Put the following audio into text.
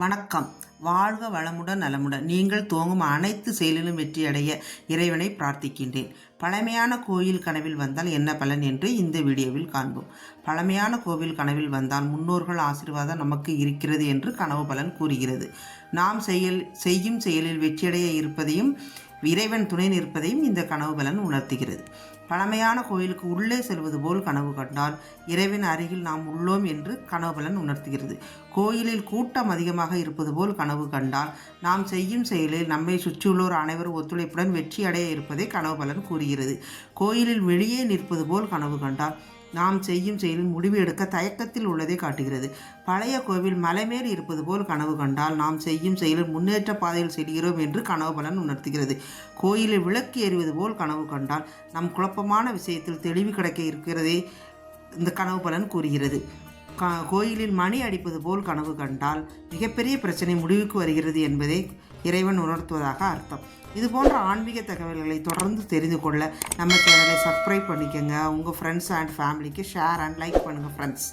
வணக்கம். வாழ்க வளமுடன் நலமுடன். நீங்கள் துவங்கும் அனைத்து செயலிலும் வெற்றியடைய இறைவனை பிரார்த்திக்கின்றேன். பழமையான கோயில் கனவில் வந்தால் என்ன பலன் என்று இந்த வீடியோவில் காண்போம். பழமையான கோவில் கனவில் வந்தால் முன்னோர்கள் ஆசீர்வாதம் நமக்கு இருக்கிறது என்று கனவு பலன் கூறுகிறது. நாம் செயல் செய்யும் செயலில் வெற்றியடைய இருப்பதையும் இறைவன் துணை நிற்பதையும் இந்த கனவு பலன் உணர்த்துகிறது. பழமையான கோயிலுக்கு உள்ளே செல்வது போல் கனவு கண்டால் இறைவன் அருகில் நாம் உள்ளோம் என்று கனவு பலன் உணர்த்துகிறது. கோயிலில் கூட்டம் அதிகமாக இருப்பது போல் கனவு கண்டால் நாம் செய்யும் செயலில் நம்மை சுற்றியுள்ளோர் அனைவரும் ஒத்துழைப்புடன் வெற்றி அடைய இருப்பதை கனவு பலன் கூறுகிறது. கோயிலில் வெளியே நிற்பது போல் கனவு கண்டால் நாம் செய்யும் செயலில் முடிவு எடுக்க தயக்கத்தில் உள்ளதை காட்டுகிறது. பழைய கோவில் மலைமேல் இருப்பது போல் கனவு கண்டால் நாம் செய்யும் செயலில் முன்னேற்ற பாதையில் செல்கிறோம் என்று கனவு பலன் உணர்த்துகிறது. கோயிலில் விளக்கு எறிவது போல் கனவு கண்டால் நம் குழப்பமான விஷயத்தில் தெளிவு கிடைக்க இருக்கிறதே இந்த கனவு பலன் கூறுகிறது. கோயிலில் மணி அடிப்பது போல் கனவு கண்டால் மிகப்பெரிய பிரச்சனை முடிவுக்கு வருகிறது என்பதை இறைவன் உணர்த்துவதாக அர்த்தம். இது போன்ற ஆன்மீக தகவல்களை தொடர்ந்து தெரிந்து கொள்ள நம்ம சேனலை சப்ஸ்கிரைப் பண்ணிக்கோங்க. உங்கள் ஃப்ரெண்ட்ஸ் அண்ட் ஃபேமிலிக்கு ஷேர் அண்ட் லைக் பண்ணுங்கள் ஃப்ரெண்ட்ஸ்